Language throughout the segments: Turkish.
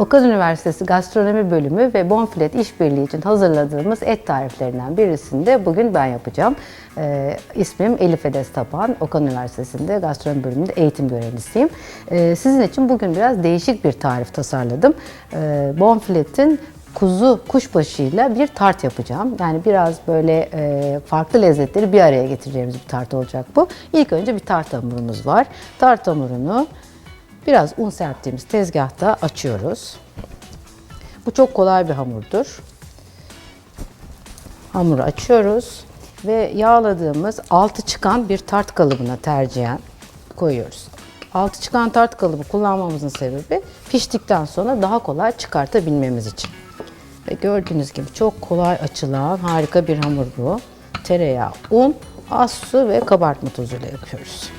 Okan Üniversitesi Gastronomi Bölümü ve Bonfilet İşbirliği için hazırladığımız et tariflerinden birisini de bugün ben yapacağım. Ee, ismim Elif Edes Tapan. Okan Üniversitesi'nde Gastronomi Bölümünde eğitim görevlisiyim. Ee, sizin için bugün biraz değişik bir tarif tasarladım. Ee, Bonfilet'in kuzu kuşbaşıyla bir tart yapacağım. Yani biraz böyle e, farklı lezzetleri bir araya getireceğimiz bir tart olacak bu. İlk önce bir tart hamurumuz var. Tart hamurunu biraz un serptiğimiz tezgahta açıyoruz. Bu çok kolay bir hamurdur. Hamuru açıyoruz ve yağladığımız altı çıkan bir tart kalıbına tercihen koyuyoruz. Altı çıkan tart kalıbı kullanmamızın sebebi piştikten sonra daha kolay çıkartabilmemiz için. Ve gördüğünüz gibi çok kolay açılan harika bir hamur bu. Tereyağı, un, az su ve kabartma tozuyla yapıyoruz.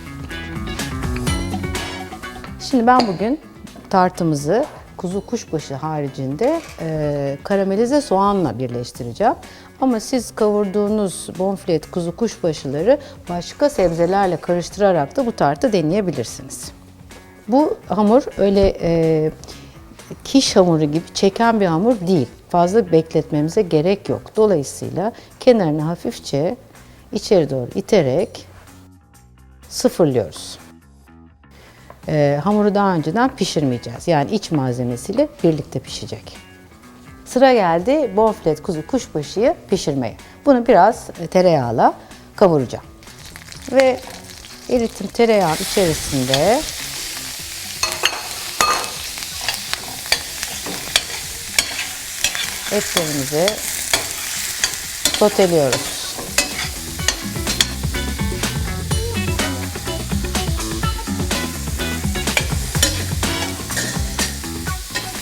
Şimdi ben bugün tartımızı kuzu kuşbaşı haricinde e, karamelize soğanla birleştireceğim. Ama siz kavurduğunuz bonfilet kuzu kuşbaşıları başka sebzelerle karıştırarak da bu tartı deneyebilirsiniz. Bu hamur öyle e, kiş hamuru gibi çeken bir hamur değil. Fazla bekletmemize gerek yok. Dolayısıyla kenarını hafifçe içeri doğru iterek sıfırlıyoruz. Ee, hamuru daha önceden pişirmeyeceğiz. Yani iç malzemesiyle birlikte pişecek. Sıra geldi bonfilet kuzu kuşbaşıyı pişirmeye. Bunu biraz e, tereyağla kavuracağım. Ve eritim tereyağı içerisinde etlerimizi soteliyoruz.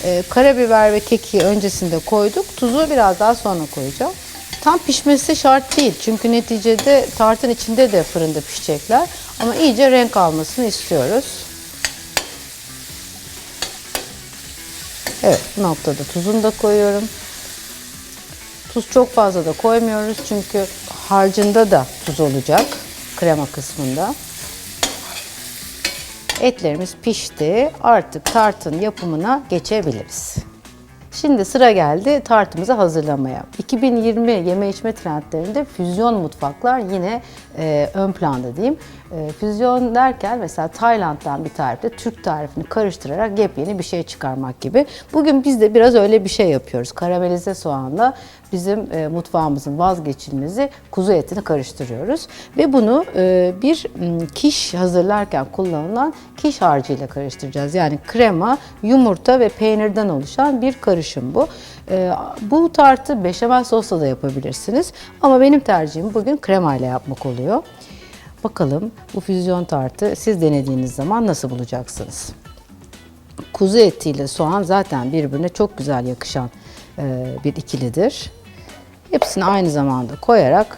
Ee, karabiber ve keki öncesinde koyduk. Tuzu biraz daha sonra koyacağım. Tam pişmesi şart değil. Çünkü neticede tartın içinde de fırında pişecekler. Ama iyice renk almasını istiyoruz. Evet bu noktada tuzunu da koyuyorum. Tuz çok fazla da koymuyoruz çünkü harcında da tuz olacak krema kısmında. Etlerimiz pişti. Artık tartın yapımına geçebiliriz. Şimdi sıra geldi tartımızı hazırlamaya. 2020 yeme içme trendlerinde füzyon mutfaklar yine e, ön planda diyeyim. E, füzyon derken mesela Tayland'dan bir tarifte Türk tarifini karıştırarak yepyeni bir şey çıkarmak gibi. Bugün biz de biraz öyle bir şey yapıyoruz. Karamelize soğanla bizim e, mutfağımızın vazgeçilmezi kuzu etini karıştırıyoruz. Ve bunu e, bir kiş hazırlarken kullanılan kiş harcıyla karıştıracağız. Yani krema, yumurta ve peynirden oluşan bir karışım bu. E, bu tartı beşamel sosla da yapabilirsiniz. Ama benim tercihim bugün krema ile yapmak oluyor. Bakalım bu füzyon tartı siz denediğiniz zaman nasıl bulacaksınız? Kuzu etiyle soğan zaten birbirine çok güzel yakışan e, bir ikilidir. Hepsini aynı zamanda koyarak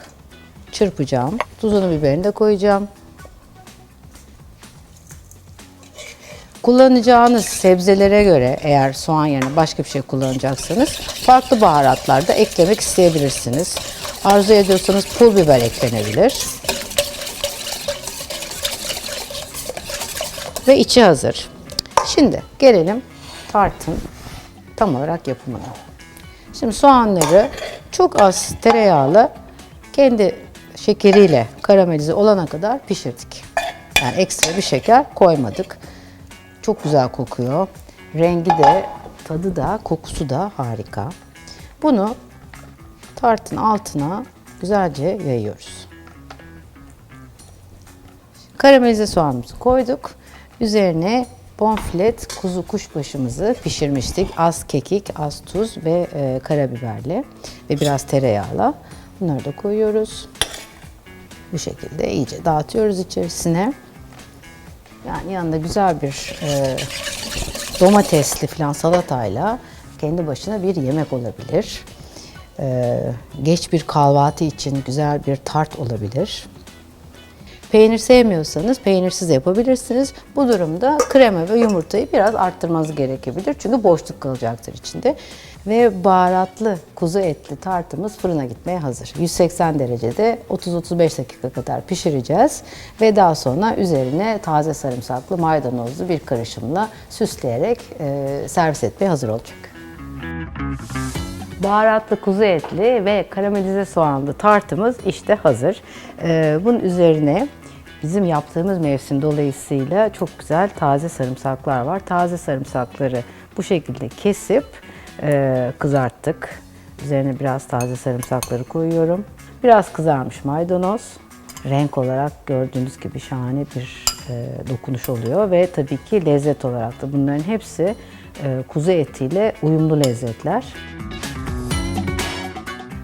çırpacağım. Tuzunu biberini de koyacağım. Kullanacağınız sebzelere göre eğer soğan yerine başka bir şey kullanacaksanız farklı baharatlar da eklemek isteyebilirsiniz. Arzu ediyorsanız pul biber eklenebilir. Ve içi hazır. Şimdi gelelim tartın tam olarak yapımına. Şimdi soğanları çok az tereyağla kendi şekeriyle karamelize olana kadar pişirdik. Yani ekstra bir şeker koymadık. Çok güzel kokuyor. Rengi de, tadı da, kokusu da harika. Bunu tartın altına güzelce yayıyoruz. Karamelize soğanımızı koyduk. Üzerine bonfilet kuzu kuşbaşımızı pişirmiştik. Az kekik, az tuz ve e, karabiberle ve biraz tereyağla. Bunları da koyuyoruz. Bu şekilde iyice dağıtıyoruz içerisine. Yani yanında güzel bir e, domatesli falan salatayla kendi başına bir yemek olabilir. E, geç bir kahvaltı için güzel bir tart olabilir. Peynir sevmiyorsanız peynirsiz yapabilirsiniz. Bu durumda krema ve yumurtayı biraz arttırmanız gerekebilir. Çünkü boşluk kalacaktır içinde. Ve baharatlı kuzu etli tartımız fırına gitmeye hazır. 180 derecede 30-35 dakika kadar pişireceğiz. Ve daha sonra üzerine taze sarımsaklı maydanozlu bir karışımla süsleyerek e, servis etmeye hazır olacak. Baharatlı kuzu etli ve karamelize soğanlı tartımız işte hazır. Ee, bunun üzerine bizim yaptığımız mevsim dolayısıyla çok güzel taze sarımsaklar var. Taze sarımsakları bu şekilde kesip e, kızarttık. Üzerine biraz taze sarımsakları koyuyorum. Biraz kızarmış maydanoz. Renk olarak gördüğünüz gibi şahane bir e, dokunuş oluyor ve tabii ki lezzet olarak da bunların hepsi e, kuzu etiyle uyumlu lezzetler.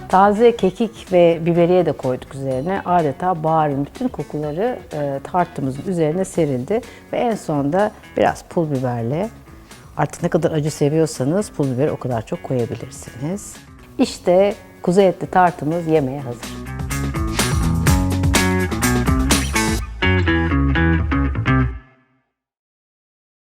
Taze kekik ve biberiye de koyduk üzerine. Adeta baharın bütün kokuları e, tartımızın üzerine serildi. Ve en sonunda biraz pul biberle artık ne kadar acı seviyorsanız pul biberi o kadar çok koyabilirsiniz. İşte kuzu etli tartımız yemeğe hazır.